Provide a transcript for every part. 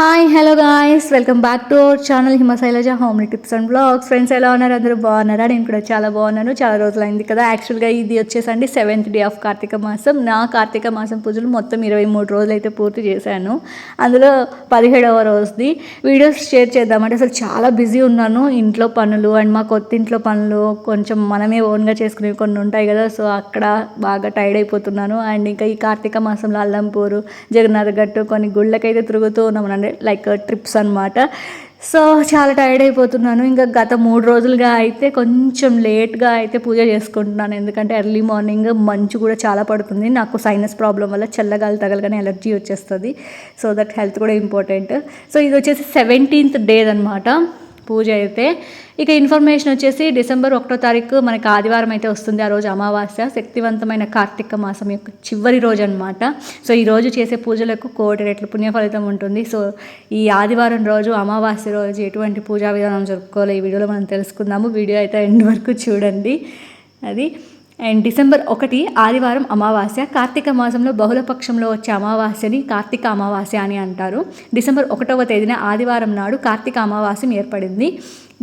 Hi hello guys welcome back to our channel Himashailaja home tips and blogs friends ఎలా ఉన్నారు? అందరూ బాగున్నారా? నేను కూడా చాలా బాగున్నాను. చాలా రోజులైంది కదా. యాక్చువల్గా ఇది వచ్చేసండి సెవెంత్ డే ఆఫ్ కార్తీక మాసం. నా కార్తీక మాసం పూజలు మొత్తం ఇరవై మూడు రోజులు అయితే పూర్తి చేశాను. అందులో పదిహేడవ రోజుది. వీడియోస్ షేర్ చేద్దామంటే అసలు చాలా బిజీ ఉన్నాను. ఇంట్లో పనులు అండ్ మా కొత్త ఇంట్లో పనులు కొంచెం మనమే ఓన్గా చేసుకునేవి కొన్ని ఉంటాయి కదా. సో అక్కడ బాగా టైర్డ్ అయిపోతున్నాను. అండ్ ఇంకా ఈ కార్తీక మాసంలో అల్లంపూరు జగన్నాథ్ గట్టు కొన్ని గుళ్ళకైతే తిరుగుతూ ఉన్నాము లైక్ ట్రిప్స్ uh, అన్నమాట. సో చాలా టైర్డ్ అయిపోతున్నాను. ఇంకా గత మూడు రోజులుగా అయితే కొంచెం లేట్గా అయితే పూజ చేసుకుంటున్నాను. ఎందుకంటే ఎర్లీ మార్నింగ్ మంచు కూడా చాలా పడుతుంది. నాకు సైనస్ ప్రాబ్లం వల్ల చల్లగాలి తగలగానే ఎలర్జీ వచ్చేస్తుంది. సో దట్ హెల్త్ కూడా ఇంపార్టెంట్ సో ఇది వచ్చేసి సెవెంటీన్త్ డే అనమాట పూజ అయితే. ఇక ఇన్ఫర్మేషన్ వచ్చేసి డిసెంబర్ ఒకటో తారీఖు మనకి ఆదివారం అయితే వస్తుంది. ఆ రోజు అమావాస్య శక్తివంతమైన కార్తీక మాసం యొక్క చివరి రోజు అనమాట సో ఈ రోజు చేసే పూజలకు కోటి రెట్లు పుణ్యఫలితం ఉంటుంది. సో ఈ ఆదివారం రోజు అమావాస్య రోజు ఎటువంటి పూజా విధానం జరుపుకోవాలి ఈ వీడియోలో మనం తెలుసుకుందాము. వీడియో అయితే ఎండ్ వరకు చూడండి. అది. అండ్ డిసెంబర్ ఒకటి ఆదివారం అమావాస్య. కార్తీక మాసంలో బహుళపక్షంలో వచ్చే అమావాస్యని కార్తీక అమావాస్య అని అంటారు. డిసెంబర్ ఒకటవ తేదీన ఆదివారం నాడు కార్తీక అమావాస్యం ఏర్పడింది.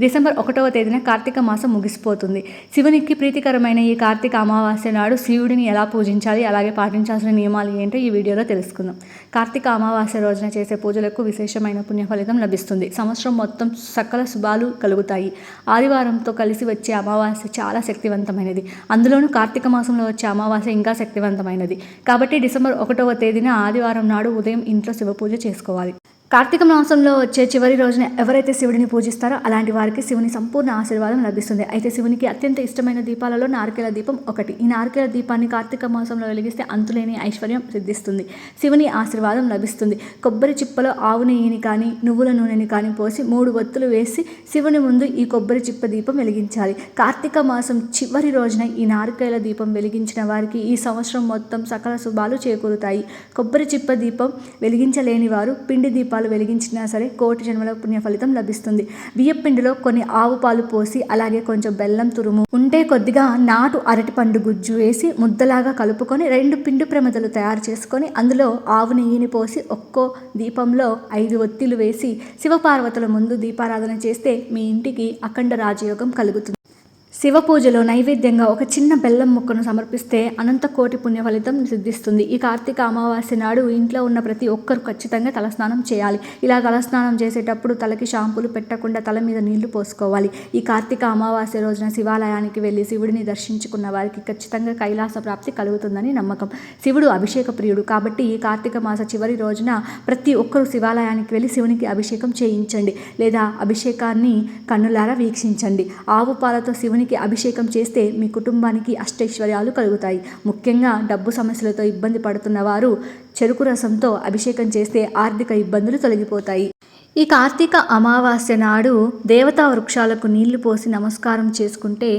డిసెంబర్ ఒకటవ తేదీన కార్తీక మాసం ముగిసిపోతుంది. శివునికి ప్రీతికరమైన ఈ కార్తీక అమావాస్య నాడు శివుడిని ఎలా పూజించాలి అలాగే పాటించాల్సిన నియమాలు ఏంటో ఈ వీడియోలో తెలుసుకుందాం. కార్తీక అమావాస్య రోజున చేసే పూజలకు విశేషమైన పుణ్య ఫలితం లభిస్తుంది. సంవత్సరం మొత్తం సకల శుభాలు కలుగుతాయి. ఆదివారంతో కలిసి వచ్చే అమావాస్య చాలా శక్తివంతమైనది. అందులోనూ కార్తీక మాసంలో వచ్చే అమావాస్య ఇంకా శక్తివంతమైనది. కాబట్టి డిసెంబర్ ఒకటవ తేదీన ఆదివారం నాడు ఉదయం ఇంట్లో శివ పూజ చేసుకోవాలి. కార్తీక మాసంలో వచ్చే చివరి రోజున ఎవరైతే శివుడిని పూజిస్తారో అలాంటి వారికి శివుని సంపూర్ణ ఆశీర్వాదం లభిస్తుంది. అయితే శివునికి అత్యంత ఇష్టమైన దీపాలలో నారికేల దీపం ఒకటి. ఈ నారికేల దీపాన్ని కార్తీక మాసంలో వెలిగిస్తే అంతులేని ఐశ్వర్యం సిద్ధిస్తుంది. శివుని ఆశీర్వాదం లభిస్తుంది. కొబ్బరి చిప్పలో ఆవు నెయ్యిని కానీ నువ్వుల నూనెని కానీ పోసి మూడు ఒత్తులు వేసి శివుని ముందు ఈ కొబ్బరి చిప్ప దీపం వెలిగించాలి. కార్తీక మాసం చివరి రోజున ఈ నారికేల దీపం వెలిగించిన వారికి ఈ సంవత్సరం మొత్తం సకల శుభాలు చేకూరుతాయి. కొబ్బరి చిప్ప దీపం వెలిగించలేని వారు పిండి దీపాలు వెలిగించినా సరే కోటి జన్మల పుణ్య ఫలితం లభిస్తుంది. బియ్యపిండిలో కొన్ని ఆవు పాలు పోసి అలాగే కొంచెం బెల్లం తురుము ఉంటే కొద్దిగా నాటు అరటిపండు గుజ్జు వేసి ముద్దలాగా కలుపుకొని రెండు పిండి ప్రమిదలు తయారు చేసుకొని అందులో ఆవు నెయ్యిని పోసి ఒక్కో దీపంలో ఐదు ఒత్తిలు వేసి శివపార్వతుల ముందు దీపారాధన చేస్తే మీ ఇంటికి అఖండ రాజయోగం కలుగుతుంది. శివ పూజలో నైవేద్యంగా ఒక చిన్న బెల్లం ముక్కను సమర్పిస్తే అనంత కోటి పుణ్య ఫలితం సిద్ధిస్తుంది. ఈ కార్తీక అమావాస్య నాడు ఇంట్లో ఉన్న ప్రతి ఒక్కరు ఖచ్చితంగా తలస్నానం చేయాలి. ఇలా తలస్నానం చేసేటప్పుడు తలకి షాంపూలు పెట్టకుండా తల మీద నీళ్ళు పోసుకోవాలి. ఈ కార్తీక అమావాస్య రోజున శివాలయానికి వెళ్ళి శివుడిని దర్శించుకున్న వారికి ఖచ్చితంగా కైలాస ప్రాప్తి కలుగుతుందని నమ్మకం. శివుడు అభిషేక ప్రియుడు కాబట్టి ఈ కార్తీక మాస చివరి రోజున ప్రతి ఒక్కరూ శివాలయానికి వెళ్ళి శివునికి అభిషేకం చేయించండి. లేదా అభిషేకాన్ని కన్నులారా వీక్షించండి. ఆవు పాలతో శివుని దేవునికి అభిషేకం చేస్తే మీ కుటుంబానికి అష్టైశ్వర్యాలు కలుగుతాయి. ముఖ్యంగా డబ్బు సమస్యలతో ఇబ్బంది పడుతున్న వారు చెరుకు రసంతో అభిషేకం చేస్తే ఆర్థిక ఇబ్బందులు తొలగిపోతాయి. ఈ కార్తీక అమావాస్య నాడు దేవతా వృక్షాలకు నీళ్ళు పోసి నమస్కారం చేసుకుంటే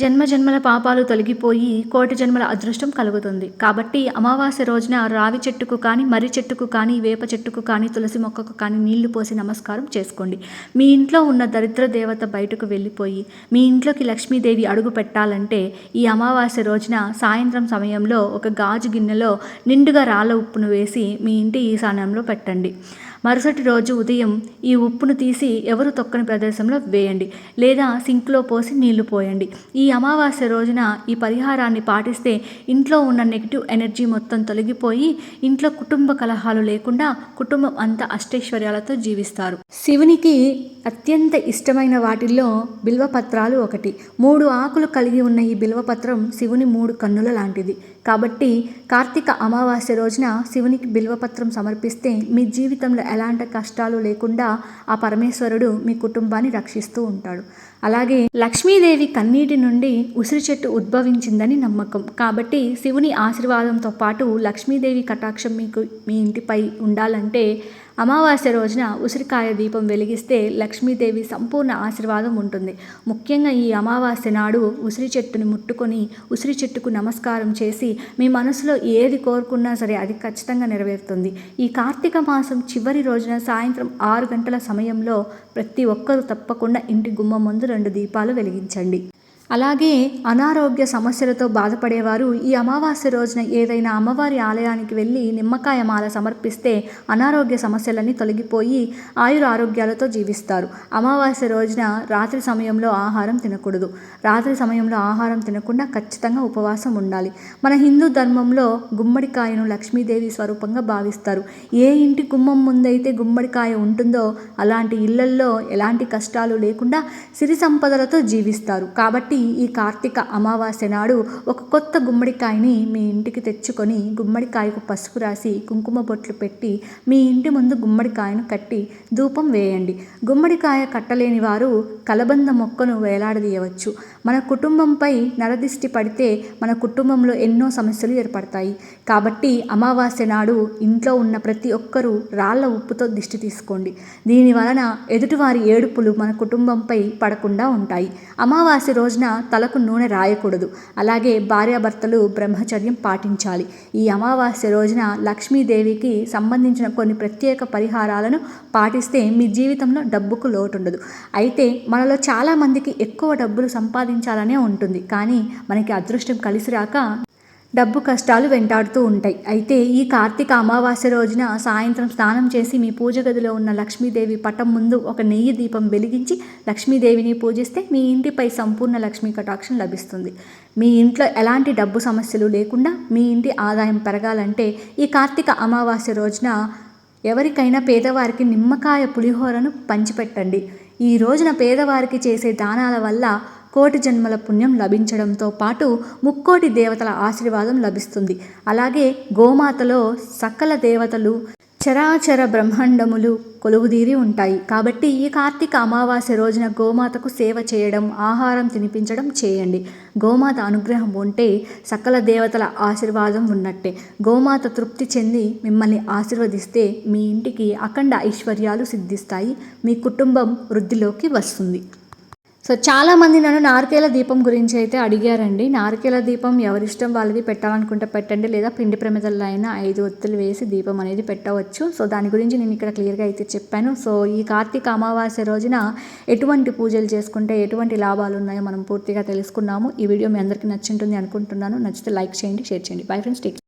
జన్మ జన్మల పాపాలు తొలగిపోయి కోటి జన్మల అదృష్టం కలుగుతుంది. కాబట్టి అమావాస్య రోజున రావి చెట్టుకు కానీ మర్రి చెట్టుకు కానీ వేప చెట్టుకు కానీ తులసి మొక్కకు కానీ నీళ్ళు పోసి నమస్కారం చేసుకోండి. మీ ఇంట్లో ఉన్న దరిద్ర దేవత బయటకు వెళ్ళిపోయి మీ ఇంట్లోకి లక్ష్మీదేవి అడుగు పెట్టాలంటే ఈ అమావాస్య రోజున సాయంత్రం సమయంలో ఒక గాజు గిన్నెలో నిండుగా రాళ్ళ ఉప్పును వేసి మీ ఇంటి ఈశాన్యంలో పెట్టండి. మరుసటి రోజు ఉదయం ఈ ఉప్పును తీసి ఎవరు తొక్కని ప్రదేశంలో వేయండి లేదా సింక్లో పోసి నీళ్ళు పోయండి. ఈ అమావాస్య రోజున ఈ పరిహారాన్ని పాటిస్తే ఇంట్లో ఉన్న నెగిటివ్ ఎనర్జీ మొత్తం తొలగిపోయి ఇంట్లో కుటుంబ కలహాలు లేకుండా కుటుంబం అంతా అష్టైశ్వర్యాలతో జీవిస్తారు. శివునికి అత్యంత ఇష్టమైన వాటిల్లో బిల్వపత్రాలు ఒకటి. మూడు ఆకులు కలిగి ఉన్న ఈ బిల్వపత్రం శివుని మూడు కన్నుల లాంటిది. కాబట్టి కార్తీక అమావాస్య రోజున శివునికి బిల్వపత్రం సమర్పిస్తే మీ జీవితంలో ఎలాంటి కష్టాలు లేకుండా ఆ పరమేశ్వరుడు మీ కుటుంబాన్ని రక్షిస్తూ ఉంటాడు. అలాగే లక్ష్మీదేవి కన్నీటి నుండి ఉసిరి చెట్టు ఉద్భవించిందని నమ్మకం. కాబట్టి శివుని ఆశీర్వాదంతో పాటు లక్ష్మీదేవి కటాక్షం మీకు మీ ఇంటిపై ఉండాలంటే అమావాస్య రోజున ఉసిరికాయ దీపం వెలిగిస్తే లక్ష్మీదేవి సంపూర్ణ ఆశీర్వాదం ఉంటుంది. ముఖ్యంగా ఈ అమావాస్య నాడు ఉసిరి చెట్టుని ముట్టుకొని ఉసిరి చెట్టుకు నమస్కారం చేసి మీ మనసులో ఏది కోరుకున్నా సరే అది ఖచ్చితంగా నెరవేరుతుంది. ఈ కార్తీక మాసం చివరి రోజున సాయంత్రం ఆరు గంటల సమయంలో ప్రతి ఒక్కరూ తప్పకుండా ఇంటి గుమ్మం ముందు రెండు దీపాలు వెలిగించండి. అలాగే అనారోగ్య సమస్యలతో బాధపడేవారు ఈ అమావాస్య రోజున ఏదైనా అమ్మవారి ఆలయానికి వెళ్ళి నిమ్మకాయ మాల సమర్పిస్తే అనారోగ్య సమస్యలన్నీ తొలగిపోయి ఆయుర ఆరోగ్యాలతో జీవిస్తారు. అమావాస్య రోజున రాత్రి సమయంలో ఆహారం తినకూడదు. రాత్రి సమయంలో ఆహారం తినకుండా ఖచ్చితంగా ఉపవాసం ఉండాలి. మన హిందూ ధర్మంలో గుమ్మడికాయను లక్ష్మీదేవి స్వరూపంగా భావిస్తారు. ఏ ఇంటి గుమ్మం ముందైతే గుమ్మడికాయ ఉంటుందో అలాంటి ఇళ్ళల్లో ఎలాంటి కష్టాలు లేకుండా సిరి సంపదలతో జీవిస్తారు. కాబట్టి ఈ కార్తీక అమావాస్య నాడు ఒక కొత్త గుమ్మడికాయని మీ ఇంటికి తెచ్చుకొని గుమ్మడికాయకు పసుపు రాసి కుంకుమ బొట్లు పెట్టి మీ ఇంటి ముందు గుమ్మడికాయను కట్టి ధూపం వేయండి. గుమ్మడికాయ కట్టలేని వారు కలబంద మొక్కను వేలాడదీయవచ్చు. మన కుటుంబంపై నరదిష్టి పడితే మన కుటుంబంలో ఎన్నో సమస్యలు ఏర్పడతాయి. కాబట్టి అమావాస్య నాడు ఇంట్లో ఉన్న ప్రతి ఒక్కరూ రాళ్ళ ఉప్పుతో దిష్టి తీసుకోండి. దీని వలన ఎదుటివారి ఏడుపులు మన కుటుంబంపై పడకుండా ఉంటాయి. అమావాస్య రోజున తలకు నూనె రాయకూడదు. అలాగే భార్యాభర్తలు బ్రహ్మచర్యం పాటించాలి. ఈ అమావాస్య రోజున లక్ష్మీదేవికి సంబంధించిన కొన్ని ప్రత్యేక పరిహారాలను పాటిస్తే మీ జీవితంలో డబ్బుకు లోటుండదు. అయితే మనలో చాలామందికి ఎక్కువ డబ్బులు సంపాదించాలనే ఉంటుంది. కానీ మనకి అదృష్టం కలిసి రాక డబ్బు కష్టాలు వెంటాడుతూ ఉంటాయి. అయితే ఈ కార్తీక అమావాస్య రోజున సాయంత్రం స్నానం చేసి మీ పూజ గదిలో ఉన్న లక్ష్మీదేవి పటం ముందు ఒక నెయ్యి దీపం వెలిగించి లక్ష్మీదేవిని పూజిస్తే మీ ఇంటిపై సంపూర్ణ లక్ష్మీ కటాక్షం లభిస్తుంది. మీ ఇంట్లో ఎలాంటి డబ్బు సమస్యలు లేకుండా మీ ఇంటి ఆదాయం పెరగాలంటే ఈ కార్తీక అమావాస్య రోజున ఎవరికైనా పేదవారికి నిమ్మకాయ పులిహోరను పంచిపెట్టండి. ఈ రోజున పేదవారికి చేసే దానాల వల్ల కోటి జన్మల పుణ్యం లభించడంతో పాటు ముక్కోటి దేవతల ఆశీర్వాదం లభిస్తుంది. అలాగే గోమాతలో సకల దేవతలు చరాచర బ్రహ్మాండములు కొలువుదీరి ఉంటాయి. కాబట్టి ఈ కార్తీక అమావాస్య రోజున గోమాతకు సేవ చేయడం ఆహారం తినిపించడం చేయండి. గోమాత అనుగ్రహం ఉంటే సకల దేవతల ఆశీర్వాదం ఉన్నట్టే. గోమాత తృప్తి చెంది మిమ్మల్ని ఆశీర్వదిస్తే మీ ఇంటికి అఖండ ఐశ్వర్యాలు సిద్ధిస్తాయి. మీ కుటుంబం వృద్ధిలోకి వస్తుంది. సో చాలామంది నన్ను నారికేల దీపం గురించి అయితే అడిగారండి. నారికేల దీపం ఎవరిష్టం వాళ్ళది పెట్టాలనుకుంటే పెట్టండి లేదా పిండి ప్రమిదల్లో అయినా ఐదు ఒత్తులు వేసి దీపం అనేది పెట్టవచ్చు. సో దాని గురించి నేను ఇక్కడ క్లియర్గా అయితే చెప్పాను. సో ఈ కార్తీక అమావాస్య రోజున ఎటువంటి పూజలు చేసుకుంటే ఎటువంటి లాభాలు ఉన్నాయో మనం పూర్తిగా తెలుసుకున్నాము. ఈ వీడియో మీ అందరికీ నచ్చింటుంది అనుకుంటున్నాను. నచ్చితే లైక్ చేయండి షేర్ చేయండి. Bye friends take